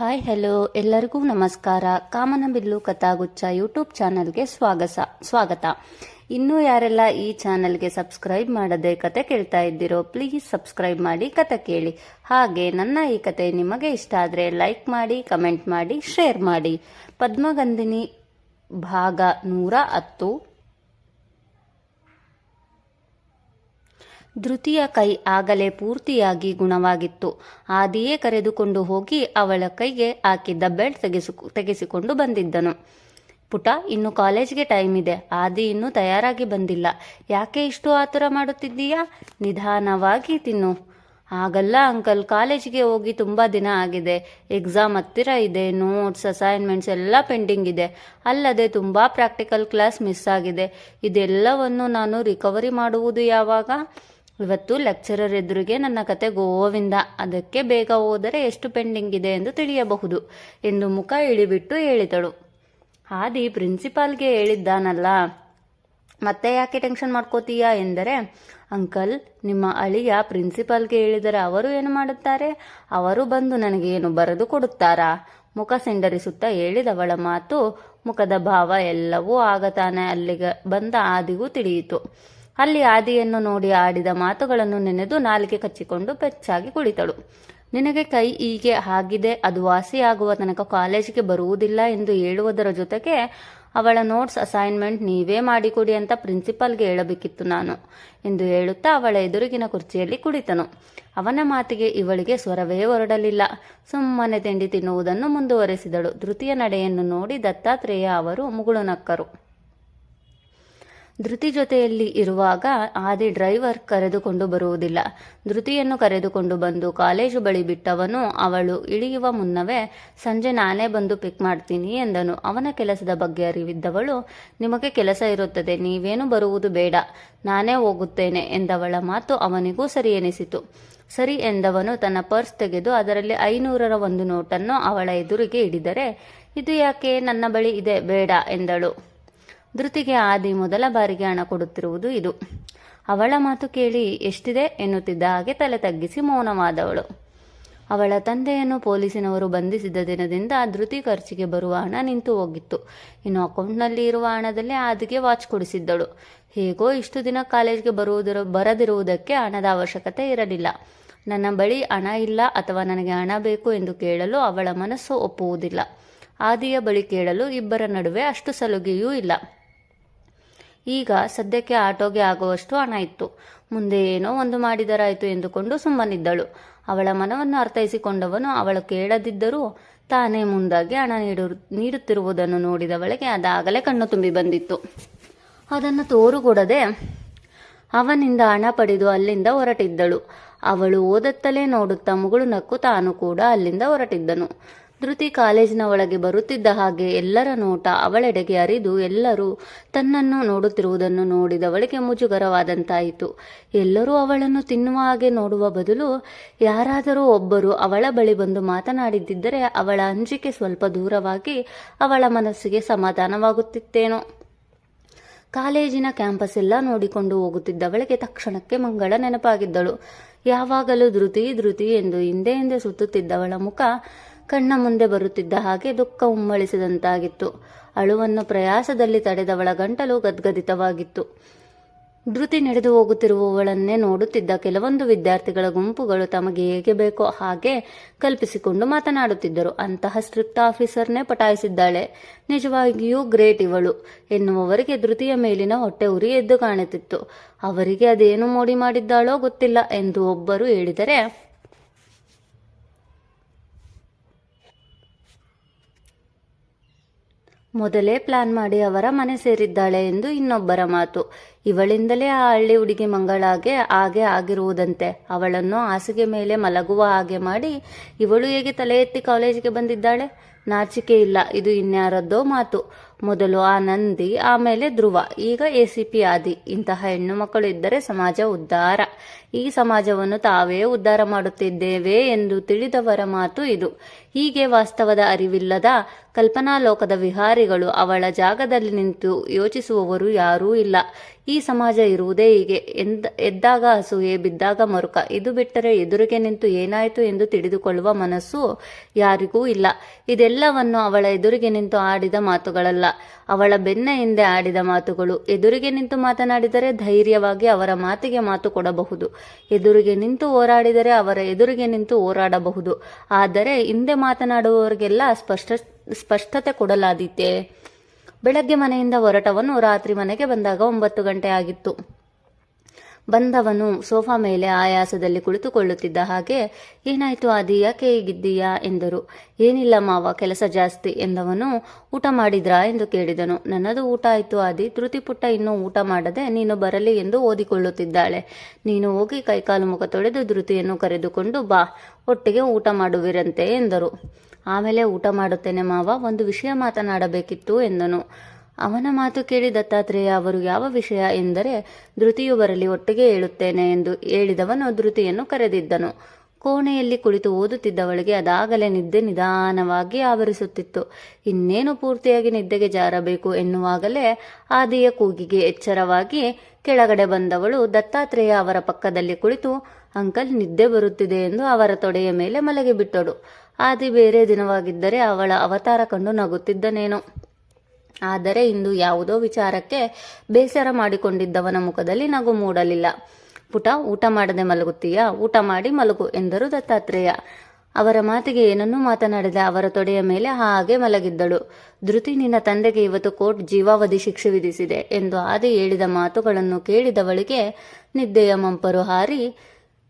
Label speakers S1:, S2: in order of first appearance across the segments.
S1: Hi hello ಎಲ್ಲರಿಗೂ ನಮಸ್ಕಾರ. ಕಾಮನಬಿಲ್ಲು ಕಥಾಗುಚ್ಛ YouTube ಚಾನಲ್ಗೆ ಸ್ವಾಗತ ಸ್ವಾಗತ. ಇನ್ನೂ ಯಾರೆಲ್ಲ ಈ ಚಾನಲ್ಗೆ ಸಬ್ಸ್ಕ್ರೈಬ್ ಮಾಡದೆ ಕತೆ ಕೇಳ್ತಾ ಇದ್ದೀರೋ ಪ್ಲೀಸ್ ಸಬ್ಸ್ಕ್ರೈಬ್ ಮಾಡಿ ಕತೆ ಕೇಳಿ. ಹಾಗೆ ನನ್ನ ಈ ಕತೆ ನಿಮಗೆ ಇಷ್ಟ ಆದರೆ ಲೈಕ್ ಮಾಡಿ ಕಮೆಂಟ್ ಮಾಡಿ ಶೇರ್ ಮಾಡಿ. ಪದ್ಮಗಂಧಿನಿ ಭಾಗ ನೂರ ಹತ್ತು. ಧೃತಿಯ ಕೈ ಆಗಲೇ ಪೂರ್ತಿಯಾಗಿ ಗುಣವಾಗಿತ್ತು. ಆದಿಯೇ ಕರೆದುಕೊಂಡು ಹೋಗಿ ಅವಳ ಕೈಗೆ ಹಾಕಿದ್ದ ಬೆಲ್ಟ್ ತೆಗೆಸು, ತೆಗೆಸಿಕೊಂಡು ಬಂದಿದ್ದನು. ಪುಟ, ಇನ್ನು ಕಾಲೇಜ್ಗೆ ಟೈಮ್ ಇದೆ. ಆದಿ ಇನ್ನೂ ತಯಾರಾಗಿ ಬಂದಿಲ್ಲ. ಯಾಕೆ ಇಷ್ಟು ಆತುರ ಮಾಡುತ್ತಿದ್ದೀಯಾ? ನಿಧಾನವಾಗಿ ತಿನ್ನು. ಹಾಗಲ್ಲ, ಅಂಕಲ್, ಕಾಲೇಜಿಗೆ ಹೋಗಿ ತುಂಬ ದಿನ ಆಗಿದೆ. ಎಕ್ಸಾಮ್ ಹತ್ತಿರ ಇದೆ, ನೋಟ್ಸ್, ಅಸೈನ್ಮೆಂಟ್ಸ್ ಎಲ್ಲ ಪೆಂಡಿಂಗ್ ಇದೆ. ಅಲ್ಲದೆ ತುಂಬ ಪ್ರಾಕ್ಟಿಕಲ್ ಕ್ಲಾಸ್ ಮಿಸ್ ಆಗಿದೆ. ಇದೆಲ್ಲವನ್ನು ನಾನು ರಿಕವರಿ ಮಾಡುವುದು ಯಾವಾಗ? ಇವತ್ತು ಲೆಕ್ಚರರ್ ಎದುರಿಗೆ ನನ್ನ ಕತೆ ಗೋವಿಂದ. ಅದಕ್ಕೆ ಬೇಗ ಹೋದರೆ ಎಷ್ಟು ಪೆಂಡಿಂಗ್ ಇದೆ ಎಂದು ತಿಳಿಯಬಹುದು ಎಂದು ಮುಖ ಇಳಿಬಿಟ್ಟು ಹೇಳಿದಳು. ಆದಿ ಪ್ರಿನ್ಸಿಪಾಲ್ಗೆ ಹೇಳಿದ್ದಾನಲ್ಲ, ಮತ್ತೆ ಯಾಕೆ ಟೆನ್ಷನ್ ಮಾಡ್ಕೋತೀಯಾ ಎಂದರೆ, ಅಂಕಲ್, ನಿಮ್ಮ ಅಳಿಯ ಪ್ರಿನ್ಸಿಪಾಲ್ಗೆ ಹೇಳಿದರೆ ಅವರು ಏನು ಮಾಡುತ್ತಾರೆ? ಅವರು ಬಂದು ನನಗೆ ಏನು ಬರೆದು ಕೊಡುತ್ತಾರಾ? ಮುಖ ಸಿಂಡರಿಸುತ್ತಾ ಹೇಳಿದವಳ ಮಾತು ಮುಖದ ಭಾವ ಎಲ್ಲವೂ ಆಗತಾನೆ ಅಲ್ಲಿಗೆ ಬಂದ ಆದಿಗೂ ತಿಳಿಯಿತು. ಅಲ್ಲಿ ಆದಿಯನ್ನು ನೋಡಿ ಆಡಿದ ಮಾತುಗಳನ್ನು ನೆನೆದು ನಾಲಿಗೆ ಕಚ್ಚಿಕೊಂಡು ಪೆಚ್ಚಾಗಿ ಕುಳಿತಳು. ನಿನಗೆ ಕೈ ಹೀಗೆ ಆಗಿದೆ, ಅದು ವಾಸಿಯಾಗುವ ತನಕ ಕಾಲೇಜಿಗೆ ಬರುವುದಿಲ್ಲ ಎಂದು ಹೇಳುವುದರ ಜೊತೆಗೆ ಅವಳ ನೋಟ್ಸ್ ಅಸೈನ್ಮೆಂಟ್ ನೀವೇ ಮಾಡಿಕೊಡಿ ಅಂತ ಪ್ರಿನ್ಸಿಪಾಲ್ಗೆ ಹೇಳಬೇಕಿತ್ತು ನಾನು ಎಂದು ಹೇಳುತ್ತಾ ಅವಳ ಎದುರಿಗಿನ ಕುರ್ಚಿಯಲ್ಲಿ ಕುಳಿತನು. ಅವನ ಮಾತಿಗೆ ಇವಳಿಗೆ ಸ್ವರವೇ ಹೊರಡಲಿಲ್ಲ. ಸುಮ್ಮನೆ ತಿಂಡಿ ತಿನ್ನುವುದನ್ನು ಮುಂದುವರೆಸಿದಳು. ಧೃತಿಯ ನಡೆಯನ್ನು ನೋಡಿ ದತ್ತಾತ್ರೇಯ ಅವರು ಮುಗುಳು ನಕ್ಕರು ಧೃತಿ ಜೊತೆಯಲ್ಲಿ ಇರುವಾಗ ಆದಿ ಡ್ರೈವರ್ ಕರೆದುಕೊಂಡು ಬರುವುದಿಲ್ಲ. ಧೃತಿಯನ್ನು ಕರೆದುಕೊಂಡು ಬಂದು ಕಾಲೇಜು ಬಳಿ ಬಿಟ್ಟವನು ಅವಳು. ಇಳಿಯುವ ಮುನ್ನವೇ ಸಂಜೆ ನಾನೇ ಬಂದು ಪಿಕ್ ಮಾಡ್ತೀನಿ ಎಂದನು. ಅವನ ಕೆಲಸದ ಬಗ್ಗೆ ಅರಿವಿದ್ದವಳು, ನಿಮಗೆ ಕೆಲಸ ಇರುತ್ತದೆ, ನೀವೇನು ಬರುವುದು ಬೇಡ. ನಾನೇ ಹೋಗುತ್ತೇನೆ ಎಂದವಳ ಮಾತು ಅವನಿಗೂ ಸರಿ ಎನಿಸಿತು. ಸರಿ ಎಂದವನು ತನ್ನ ಪರ್ಸ್ ತೆಗೆದು ಅದರಲ್ಲಿ ಐನೂರರ ಒಂದು ನೋಟನ್ನು ಅವಳ ಎದುರಿಗೆ ಹಿಡಿದರೆ ಇದು ಯಾಕೆ ನನ್ನ ಬಳಿ ಇದೆ, ಬೇಡ ಎಂದಳು. ಧೃತಿಗೆ ಆದಿ ಮೊದಲ ಬಾರಿಗೆ ಹಣ ಕೊಡುತ್ತಿರುವುದು ಇದು. ಅವಳ ಮಾತು ಕೇಳಿ ಎಷ್ಟಿದೆ ಎನ್ನುತ್ತಿದ್ದ ಹಾಗೆ ತಲೆ ತಗ್ಗಿಸಿ ಮೌನವಾದವಳು. ಅವಳ ತಂದೆಯನ್ನು ಪೊಲೀಸಿನವರು ಬಂಧಿಸಿದ ದಿನದಿಂದ ಧೃತಿ ಖರ್ಚಿಗೆ ಬರುವ ಹಣ ನಿಂತು ಹೋಗಿತ್ತು. ಇನ್ನು ಅಕೌಂಟ್ನಲ್ಲಿ ಇರುವ ಹಣದಲ್ಲಿ ಆದಿಗೆ ವಾಚ್ ಕೊಡಿಸಿದ್ದಳು. ಹೇಗೋ ಇಷ್ಟು ದಿನ ಕಾಲೇಜ್ಗೆ ಬರುವುದರ, ಬರದಿರುವುದಕ್ಕೆ ಹಣದ ಅವಶ್ಯಕತೆ ಇರಲಿಲ್ಲ. ನನ್ನ ಬಳಿ ಹಣ ಇಲ್ಲ ಅಥವಾ ನನಗೆ ಹಣ ಬೇಕು ಎಂದು ಕೇಳಲು ಅವಳ ಮನಸ್ಸು ಒಪ್ಪುವುದಿಲ್ಲ. ಆದಿಯ ಬಳಿ ಕೇಳಲು ಇಬ್ಬರ ನಡುವೆ ಅಷ್ಟು ಸಲುಗೆಯೂ ಇಲ್ಲ. ಈಗ ಸದ್ಯಕ್ಕೆ ಆಟೋಗೆ ಆಗುವಷ್ಟು ಹಣ ಇತ್ತು. ಮುಂದೆ ಏನೋ ಒಂದು ಮಾಡಿದರಾಯಿತು ಎಂದುಕೊಂಡು ಸುಮ್ಮನಿದ್ದಳು. ಅವಳ ಮನವನ್ನು ಅರ್ಥೈಸಿಕೊಂಡವನು ಅವಳು ಕೇಳದಿದ್ದರೂ ತಾನೇ ಮುಂದಾಗಿ ಹಣ ನೀಡು, ನೀಡುತ್ತಿರುವುದನ್ನು ನೋಡಿದವಳಿಗೆ ಅದಾಗಲೇ ಕಣ್ಣು ತುಂಬಿ ಬಂದಿತ್ತು. ಅದನ್ನು ತೋರುಗೊಡದೆ ಅವನಿಂದ ಹಣ ಪಡೆದು ಅಲ್ಲಿಂದ ಹೊರಟಿದ್ದಳು. ಅವಳು ಓದತ್ತಲೇ ನೋಡುತ್ತಾ ಮುಗುಳು ನಕ್ಕು ತಾನು ಕೂಡ ಅಲ್ಲಿಂದ ಹೊರಟಿದ್ದನು. ಧೃತಿ ಕಾಲೇಜಿನ ಒಳಗೆ ಬರುತ್ತಿದ್ದ ಹಾಗೆ ಎಲ್ಲರ ನೋಟ ಅವಳೆಡೆಗೆ ಅರಿದು ಎಲ್ಲರೂ ತನ್ನನ್ನು ನೋಡುತ್ತಿರುವುದನ್ನು ನೋಡಿದವಳಿಗೆ ಮುಜುಗರವಾದಂತಾಯಿತು. ಎಲ್ಲರೂ ಅವಳನ್ನು ತಿನ್ನುವ ಹಾಗೆ ನೋಡುವ ಬದಲು ಯಾರಾದರೂ ಒಬ್ಬರು ಅವಳ ಬಳಿ ಬಂದು ಮಾತನಾಡಿದ್ದರೆ ಅವಳ ಅಂಜಿಕೆ ಸ್ವಲ್ಪ ದೂರವಾಗಿ ಅವಳ ಮನಸ್ಸಿಗೆ ಸಮಾಧಾನವಾಗುತ್ತಿತ್ತೇನೋ. ಕಾಲೇಜಿನ ಕ್ಯಾಂಪಸ್ ಎಲ್ಲ ನೋಡಿಕೊಂಡು ಹೋಗುತ್ತಿದ್ದವಳಿಗೆ ತಕ್ಷಣಕ್ಕೆ ಮಂಗಳ ನೆನಪಾಗಿದ್ದಳು. ಯಾವಾಗಲೂ ಧೃತಿ ಧೃತಿ ಎಂದು ಹಿಂದೆ ಹಿಂದೆ ಸುತ್ತುತ್ತಿದ್ದವಳ ಮುಖ ಕಣ್ಣ ಮುಂದೆ ಬರುತ್ತಿದ್ದ ಹಾಗೆ ದುಃಖ ಉಮ್ಮಳಿಸಿದಂತಾಗಿತ್ತು. ಅಳುವನ್ನು ಪ್ರಯಾಸದಲ್ಲಿ ತಡೆದವಳ ಗಂಟಲು ಗದ್ಗದಿತವಾಗಿತ್ತು. ಧೃತಿ ನಡೆದು ಹೋಗುತ್ತಿರುವವಳನ್ನೇ ನೋಡುತ್ತಿದ್ದ ಕೆಲವೊಂದು ವಿದ್ಯಾರ್ಥಿಗಳ ಗುಂಪುಗಳು ತಮಗೆ ಹೇಗೆ ಬೇಕೋ ಹಾಗೆ ಕಲ್ಪಿಸಿಕೊಂಡು ಮಾತನಾಡುತ್ತಿದ್ದರು. ಅಂತಹ ಸ್ಟ್ರಿಕ್ಟ್ ಆಫೀಸರ್ನೇ ಪಟಾಯಿಸಿದ್ದಾಳೆ. ನಿಜವಾಗಿಯೂ ಗ್ರೇಟ್ ಇವಳು ಎನ್ನುವವರಿಗೆ ಧೃತಿಯ ಮೇಲಿನ ಹೊಟ್ಟೆ ಉರಿ ಎದ್ದು ಕಾಣುತ್ತಿತ್ತು. ಅವರಿಗೆ ಅದೇನು ಮೋಡಿ ಮಾಡಿದ್ದಾಳೋ ಗೊತ್ತಿಲ್ಲ ಎಂದು ಒಬ್ಬರು ಹೇಳಿದರೆ ಮೊದಲೇ ಪ್ಲಾನ್ ಮಾಡಿ ಅವರ ಮನೆ ಸೇರಿದ್ದಾಳೆ ಎಂದು ಇನ್ನೊಬ್ಬರ ಮಾತು. ಇವಳಿಂದಲೇ ಆ ಹಳ್ಳಿ ಹುಡುಗಿ ಮಂಗಳಾಗೆ ಹಾಗೆ ಆಗಿರುವುದಂತೆ. ಅವಳನ್ನು ಹಾಸಿಗೆ ಮೇಲೆ ಮಲಗುವ ಹಾಗೆ ಮಾಡಿ, ಇವಳು ಹೇಗೆ ತಲೆ ಎತ್ತಿ ಕಾಲೇಜಿಗೆ ಬಂದಿದ್ದಾಳೆ? ನಾಚಿಕೆ ಇಲ್ಲ. ಇದು ಇನ್ಯಾರದ್ದೋ ಮಾತು. ಮೊದಲು ಆ ನಂದಿ, ಆಮೇಲೆ ಧ್ರುವ, ಈಗ ಎ ಸಿ ಪಿ ಆದಿ. ಇಂತಹ ಹೆಣ್ಣು ಮಕ್ಕಳು ಇದ್ದರೆ ಸಮಾಜ ಉದ್ಧಾರ. ಈ ಸಮಾಜವನ್ನು ತಾವೇ ಉದ್ಧಾರ ಮಾಡುತ್ತಿದ್ದೇವೆ ಎಂದು ತಿಳಿದವರ ಮಾತು ಇದು. ಹೀಗೆ ವಾಸ್ತವದ ಅರಿವಿಲ್ಲದ ಕಲ್ಪನಾ ಲೋಕದ ವಿಹಾರಿಗಳು ಅವಳ ಜಾಗದಲ್ಲಿ ನಿಂತು ಯೋಚಿಸುವವರು ಯಾರೂ ಇಲ್ಲ. ಈ ಸಮಾಜ ಇರುವುದೇ ಹೀಗೆ. ಎಂದ, ಎದ್ದಾಗ ಅಸೂಯೆ ಬಿದ್ದಾಗ ಮರುಕ. ಇದು ಬಿಟ್ಟರೆ ಎದುರಿಗೆ ನಿಂತು ಏನಾಯಿತು ಎಂದು ತಿಳಿದುಕೊಳ್ಳುವ ಮನಸ್ಸು ಯಾರಿಗೂ ಇಲ್ಲ. ಇದೆಲ್ಲವನ್ನು ಅವಳ ಎದುರಿಗೆ ನಿಂತು ಆಡಿದ ಮಾತುಗಳಲ್ಲ. ಅವಳ ಬೆನ್ನ ಹಿಂದೆ ಆಡಿದ ಮಾತುಗಳು. ಎದುರಿಗೆ ನಿಂತು ಮಾತನಾಡಿದರೆ ಧೈರ್ಯವಾಗಿ ಅವರ ಮಾತಿಗೆ ಮಾತು ಕೊಡಬಹುದು. ಎದುರಿಗೆ ನಿಂತು ಹೋರಾಡಿದರೆ ಅವರ ಎದುರಿಗೆ ನಿಂತು ಹೋರಾಡಬಹುದು. ಆದರೆ ಹಿಂದೆ ಮಾತನಾಡುವವರಿಗೆಲ್ಲ ಸ್ಪಷ್ಟ, ಸ್ಪಷ್ಟತೆ ಕೊಡಲಾದೀತೆ. ಬೆಳಗ್ಗೆ ಮನೆಯಿಂದ ಹೊರಟವನು ರಾತ್ರಿ ಮನೆಗೆ ಬಂದಾಗ ಒಂಬತ್ತು ಗಂಟೆ ಆಗಿತ್ತು. ಬಂದವನು ಸೋಫಾ ಮೇಲೆ ಆಯಾಸದಲ್ಲಿ ಕುಳಿತುಕೊಳ್ಳುತ್ತಿದ್ದ ಹಾಗೆ, ಏನಾಯ್ತು ಆದಿ, ಯಾಕೆ ಹೀಗಿದ್ದೀಯಾ? ಎಂದರು. ಏನಿಲ್ಲ ಮಾವ, ಕೆಲಸ ಜಾಸ್ತಿ ಎಂದವನು, ಊಟ ಮಾಡಿದ್ರಾ? ಎಂದು ಕೇಳಿದನು. ನನ್ನದು ಊಟ ಆಯ್ತು ಆದಿ ಧೃತಿ ಪುಟ್ಟ ಇನ್ನೂ ಊಟ ಮಾಡದೆ ನೀನು ಬರಲಿ ಎಂದು ಓದಿಕೊಳ್ಳುತ್ತಿದ್ದಾಳೆ. ನೀನು ಹೋಗಿ ಕೈಕಾಲು ಮುಖ ತೊಳೆದು ಧೃತಿಯನ್ನು ಕರೆದುಕೊಂಡು ಬಾ, ಒಟ್ಟಿಗೆ ಊಟ ಮಾಡುವಿರಂತೆ ಎಂದರು. ಆಮೇಲೆ ಊಟ ಮಾಡುತ್ತೇನೆ ಮಾವ, ಒಂದು ವಿಷಯ ಮಾತನಾಡಬೇಕಿತ್ತು ಎಂದನು. ಅವನ ಮಾತು ಕೇಳಿ ದತ್ತಾತ್ರೇಯ, ಅವರು ಯಾವ ವಿಷಯ ಎಂದರೆ, ಧೃತಿಯು ಬರಲಿ ಒಟ್ಟಿಗೆ ಹೇಳುತ್ತೇನೆ ಎಂದು ಹೇಳಿದವನು ಧೃತಿಯನ್ನು ಕರೆದಿದ್ದನು. ಕೋಣೆಯಲ್ಲಿ ಕುಳಿತು ಓದುತ್ತಿದ್ದವಳಿಗೆ ಅದಾಗಲೇ ನಿದ್ದೆ ನಿಧಾನವಾಗಿ ಆವರಿಸುತ್ತಿತ್ತು. ಇನ್ನೇನು ಪೂರ್ತಿಯಾಗಿ ನಿದ್ದೆಗೆ ಜಾರಬೇಕು ಎನ್ನುವಾಗಲೇ ಆದಿಯ ಕೂಗಿಗೆ ಎಚ್ಚರವಾಗಿ ಕೆಳಗಡೆ ಬಂದವಳು ದತ್ತಾತ್ರೇಯ ಅವರ ಪಕ್ಕದಲ್ಲಿ ಕುಳಿತು, ಅಂಕಲ್, ನಿದ್ದೆ ಬರುತ್ತಿದೆ ಎಂದು ಅವರ ತೊಡೆಯ ಮೇಲೆ ಮಲಗಿಬಿಟ್ಟಳು. ಆದಿ ಬೇರೆ ದಿನವಾಗಿದ್ದರೆ ಅವಳ ಅವತಾರ ಕಂಡು ನಗುತ್ತಿದ್ದನೇನೋ? ಆದರೆ ಇಂದು ಯಾವುದೋ ವಿಚಾರಕ್ಕೆ ಬೇಸರ ಮಾಡಿಕೊಂಡಿದ್ದವನ ಮುಖದಲ್ಲಿ ನಗು ಮೂಡಲಿಲ್ಲ. ಪುಟ, ಊಟ ಮಾಡದೆ ಮಲಗುತ್ತೀಯಾ? ಊಟ ಮಾಡಿ ಮಲಗು ಎಂದರು ದತ್ತಾತ್ರೇಯ. ಅವರ ಮಾತಿಗೆ ಏನನ್ನೂ ಮಾತನಾಡದೆ ಅವರ ತೊಡೆಯ ಮೇಲೆ ಹಾಗೆ ಮಲಗಿದ್ದಳು. ಧೃತಿ, ನಿನ್ನ ತಂದೆಗೆ ಇವತ್ತು ಕೋರ್ಟ್ ಜೀವಾವಧಿ ಶಿಕ್ಷೆ ವಿಧಿಸಿದೆ ಎಂದು ಆದಿ ಹೇಳಿದ ಮಾತುಗಳನ್ನು ಕೇಳಿದವಳಿಗೆ ನಿದ್ದೆಯ ಮಂಪರು ಹಾರಿ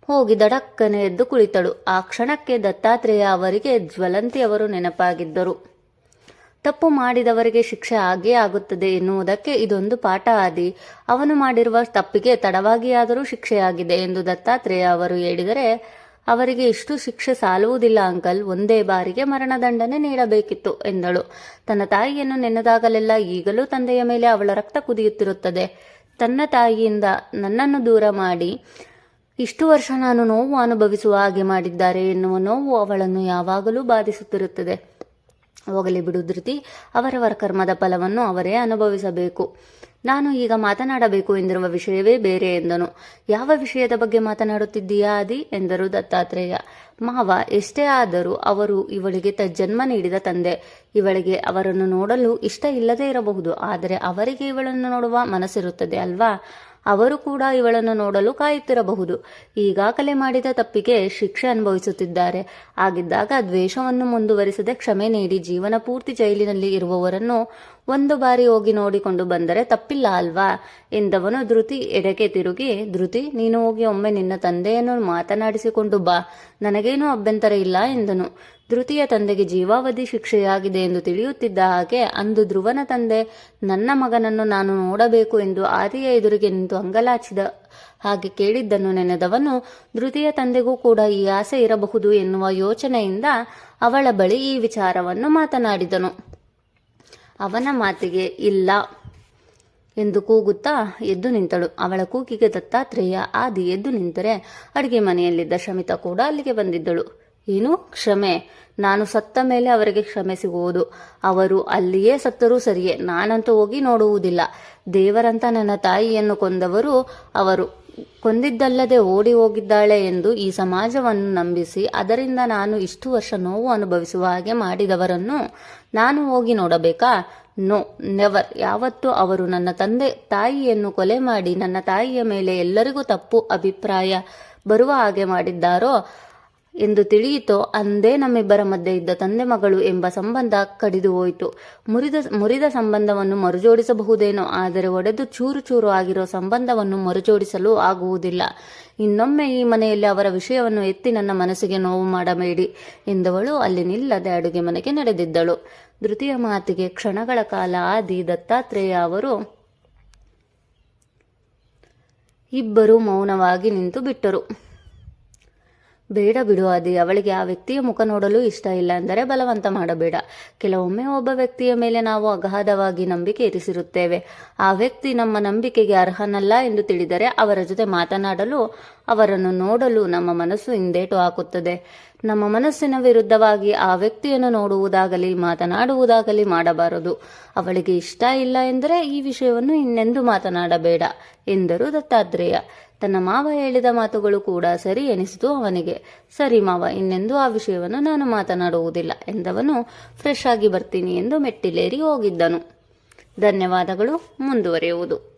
S1: ಹೋಗಿ ದಡಕ್ಕನೆ ಎದ್ದು ಕುಳಿತಳು. ಆ ಕ್ಷಣಕ್ಕೆ ದತ್ತಾತ್ರೇಯ ಅವರಿಗೆ ಜ್ವಲಂತಿ ಅವರು ನೆನಪಾಗಿದ್ದರು. ತಪ್ಪು ಮಾಡಿದವರಿಗೆ ಶಿಕ್ಷೆ ಆಗೇ ಆಗುತ್ತದೆ ಎನ್ನುವುದಕ್ಕೆ ಇದೊಂದು ಪಾಠ ಆದಿ. ಅವನು ಮಾಡಿರುವ ತಪ್ಪಿಗೆ ತಡವಾಗಿಯಾದರೂ ಶಿಕ್ಷೆಯಾಗಿದೆ ಎಂದು ದತ್ತಾತ್ರೇಯ ಅವರು ಹೇಳಿದರೆ, ಅವರಿಗೆ ಇಷ್ಟು ಶಿಕ್ಷೆ ಸಾಲುವುದಿಲ್ಲ ಅಂಕಲ್, ಒಂದೇ ಬಾರಿಗೆ ಮರಣದಂಡನೆ ನೀಡಬೇಕಿತ್ತು ಎಂದಳು. ತನ್ನ ತಾಯಿಯನ್ನು ನೆನೆದಾಗಲೆಲ್ಲ ಈಗಲೂ ತಂದೆಯ ಮೇಲೆ ಅವಳ ರಕ್ತ ಕುದಿಯುತ್ತಿರುತ್ತದೆ. ತನ್ನ ತಾಯಿಯಿಂದ ನನ್ನನ್ನು ದೂರ ಮಾಡಿ ಇಷ್ಟು ವರ್ಷ ನಾನು ನೋವು ಅನುಭವಿಸುವ ಹಾಗೆ ಮಾಡಿದ್ದಾರೆ ಎನ್ನುವ ನೋವು ಅವಳನ್ನು ಯಾವಾಗಲೂ ಬಾಧಿಸುತ್ತಿರುತ್ತದೆ. ಹೋಗಲಿ ಬಿಡು ಧೃತಿ, ಅವರವರ ಕರ್ಮದ ಫಲವನ್ನು ಅವರೇ ಅನುಭವಿಸಬೇಕು. ನಾನು ಈಗ ಮಾತನಾಡಬೇಕು ಎಂದಿರುವ ವಿಷಯವೇ ಬೇರೆ ಎಂದನು. ಯಾವ ವಿಷಯದ ಬಗ್ಗೆ ಮಾತನಾಡುತ್ತಿದ್ದೀಯಾ ಅದಿ ಎಂದರು ದತ್ತಾತ್ರೇಯ. ಮಾವ, ಎಷ್ಟೇ ಆದರೂ ಅವರು ಇವಳಿಗೆ ತಜ್ಜನ್ಮ ಜನ್ಮ ನೀಡಿದ ತಂದೆ. ಇವಳಿಗೆ ಅವರನ್ನು ನೋಡಲು ಇಷ್ಟ ಇಲ್ಲದೇ ಇರಬಹುದು, ಆದರೆ ಅವರಿಗೆ ಇವಳನ್ನು ನೋಡುವ ಮನಸ್ಸಿರುತ್ತದೆ ಅಲ್ವಾ? ಅವರು ಕೂಡ ಇವಳನ್ನು ನೋಡಲು ಕಾಯುತ್ತಿರಬಹುದು. ಈಗಾಗಲೇ ಮಾಡಿದ ತಪ್ಪಿಗೆ ಶಿಕ್ಷೆ ಅನುಭವಿಸುತ್ತಿದ್ದಾರೆ. ಆಗಿದ್ದಾಗ ದ್ವೇಷವನ್ನು ಮುಂದುವರಿಸದೆ ಕ್ಷಮೆ ನೀಡಿ ಜೀವನ ಪೂರ್ತಿ ಜೈಲಿನಲ್ಲಿ ಇರುವವರನ್ನು ಒಂದು ಬಾರಿ ಹೋಗಿ ನೋಡಿಕೊಂಡು ಬಂದರೆ ತಪ್ಪಿಲ್ಲ ಅಲ್ವಾ? ಎಂದವನು ಧೃತಿ ಎಡೆಗೆ ತಿರುಗಿ, ಧೃತಿ, ನೀನು ಹೋಗಿ ಒಮ್ಮೆ ನಿನ್ನ ತಂದೆಯನ್ನು ಮಾತನಾಡಿಸಿಕೊಂಡು ಬಾ. ನನಗೇನು ಅಭ್ಯಂತರ ಇಲ್ಲ, ಎಂದನು. ಧೃತಿಯ ತಂದೆಗೆ ಜೀವಾವಧಿ ಶಿಕ್ಷೆಯಾಗಿದೆ ಎಂದು ತಿಳಿಯುತ್ತಿದ್ದ ಹಾಗೆ, ಅಂದು ಧ್ರುವನ ತಂದೆ, ನನ್ನ ಮಗನನ್ನು ನಾನು ನೋಡಬೇಕು ಎಂದು ಆದಿಯ ಎದುರಿಗೆ ನಿಂತು ಅಂಗಲಾಚಿದ ಹಾಗೆ ಕೇಳಿದ್ದನ್ನು ನೆನೆದವನು, ಧೃತಿಯ ತಂದೆಗೂ ಕೂಡ ಈ ಆಸೆ ಇರಬಹುದು ಎನ್ನುವ ಯೋಚನೆಯಿಂದ ಅವಳ ಬಳಿ ಈ ವಿಚಾರವನ್ನು ಮಾತನಾಡಿದನು. ಅವನ ಮಾತಿಗೆ, ಇಲ್ಲ ಎಂದು ಕೂಗುತ್ತಾ ಎದ್ದು ನಿಂತಳು. ಅವಳ ಕೂಗಿಗೆ ದತ್ತಾತ್ರೇಯ ಆದಿ ಎದ್ದು ನಿಂತರೆ, ಅಡುಗೆ ಮನೆಯಲ್ಲಿದ್ದ ಶಮಿತ ಕೂಡ ಅಲ್ಲಿಗೆ ಬಂದಿದ್ದಳು. ಏನು? ಕ್ಷಮೆ. ನಾನು ಸತ್ತ ಮೇಲೆ ಅವರಿಗೆ ಕ್ಷಮೆ ಸಿಗುವುದು. ಅವರು ಅಲ್ಲಿಯೇ ಸತ್ತರೂ ಸರಿಯೇ. ನಾನಂತೂ ಹೋಗಿ ನೋಡುವುದಿಲ್ಲ. ದೇವರಂತ ನನ್ನ ತಾಯಿಯನ್ನು ಕೊಂದವರು ಅವರು. ಕೊಂದಿದ್ದಲ್ಲದೆ ಓಡಿ ಹೋಗಿದ್ದಾಳೆ ಎಂದು ಈ ಸಮಾಜವನ್ನು ನಂಬಿಸಿ, ಅದರಿಂದ ನಾನು ಇಷ್ಟು ವರ್ಷ ನೋವು ಅನುಭವಿಸುವ ಹಾಗೆ ಮಾಡಿದವರನ್ನು ನಾನು ಹೋಗಿ ನೋಡಬೇಕಾ? No, never. ಯಾವತ್ತು ಅವರು ನನ್ನ ತಂದೆ, ತಾಯಿಯನ್ನು ಕೊಲೆ ಮಾಡಿ ನನ್ನ ತಾಯಿಯ ಮೇಲೆ ಎಲ್ಲರಿಗೂ ತಪ್ಪು ಅಭಿಪ್ರಾಯ ಬರುವ ಹಾಗೆ ಮಾಡಿದ್ದಾರೋ ಎಂದು ತಿಳಿಯಿತೋ ಅಂದೇ ನಮ್ಮಿಬ್ಬರ ಮಧ್ಯೆ ಇದ್ದ ತಂದೆ ಮಗಳು ಎಂಬ ಸಂಬಂಧ ಕಡಿದು ಹೋಯಿತು. ಮುರಿದ ಮುರಿದ ಸಂಬಂಧವನ್ನು ಮರುಜೋಡಿಸಬಹುದೇನೋ, ಆದರೆ ಒಡೆದು ಚೂರು ಚೂರು ಆಗಿರೋ ಸಂಬಂಧವನ್ನು ಮರುಜೋಡಿಸಲು ಆಗುವುದಿಲ್ಲ. ಇನ್ನೊಮ್ಮೆ ಈ ಮನೆಯಲ್ಲಿ ಅವರ ವಿಷಯವನ್ನು ಎತ್ತಿ ನನ್ನ ಮನಸ್ಸಿಗೆ ನೋವು ಮಾಡಬೇಡಿ ಎಂದವಳು ಅಲ್ಲಿ ನಿಲ್ಲದೆ ಅಡುಗೆ ಮನೆಗೆ ನಡೆದಿದ್ದಳು. ಧೃತಿಯ ಮಾತಿಗೆ ಕ್ಷಣಗಳ ಕಾಲ ಆದಿ ದತ್ತಾತ್ರೇಯ ಅವರು ಇಬ್ಬರು ಮೌನವಾಗಿ ನಿಂತು ಬಿಟ್ಟರು ಬೇಡ ಬಿಡು ಅದಿ ಅವಳಿಗೆ ಆ ವ್ಯಕ್ತಿಯ ಮುಖ ನೋಡಲು ಇಷ್ಟ ಇಲ್ಲ ಅಂದರೆ ಬಲವಂತ ಮಾಡಬೇಡ. ಕೆಲವೊಮ್ಮೆ ಒಬ್ಬ ವ್ಯಕ್ತಿಯ ಮೇಲೆ ನಾವು ಅಗಾಧವಾಗಿ ನಂಬಿಕೆ ಇರಿಸಿರುತ್ತೇವೆ. ಆ ವ್ಯಕ್ತಿ ನಮ್ಮ ನಂಬಿಕೆಗೆ ಅರ್ಹನಲ್ಲ ಎಂದು ತಿಳಿದರೆ ಅವರ ಜೊತೆ ಮಾತನಾಡಲು, ಅವರನ್ನು ನೋಡಲು ನಮ್ಮ ಮನಸ್ಸು ಹಿಂದೇಟು ಹಾಕುತ್ತದೆ. ನಮ್ಮ ಮನಸ್ಸಿನ ವಿರುದ್ಧವಾಗಿ ಆ ವ್ಯಕ್ತಿಯನ್ನು ನೋಡುವುದಾಗಲಿ, ಮಾತನಾಡುವುದಾಗಲಿ ಮಾಡಬಾರದು. ಅವಳಿಗೆ ಇಷ್ಟ ಇಲ್ಲ ಎಂದರೆ ಈ ವಿಷಯವನ್ನು ಇನ್ನೆಂದು ಮಾತನಾಡಬೇಡ, ಎಂದರು ದತ್ತಾತ್ರೇಯ. ತನ್ನ ಮಾವ ಹೇಳಿದ ಮಾತುಗಳು ಕೂಡ ಸರಿ ಎನಿಸಿತು ಅವನಿಗೆ. ಸರಿ ಮಾವ, ಇನ್ನೆಂದು ಆ ವಿಷಯವನ್ನು ನಾನು ಮಾತನಾಡುವುದಿಲ್ಲ ಎಂದವನು ಫ್ರೆಶ್ ಆಗಿ ಬರ್ತೀನಿ ಎಂದು ಮೆಟ್ಟಿಲೇರಿ ಹೋಗಿದ್ದನು. ಧನ್ಯವಾದಗಳು, ಮುಂದುವರಿಯುವುದು.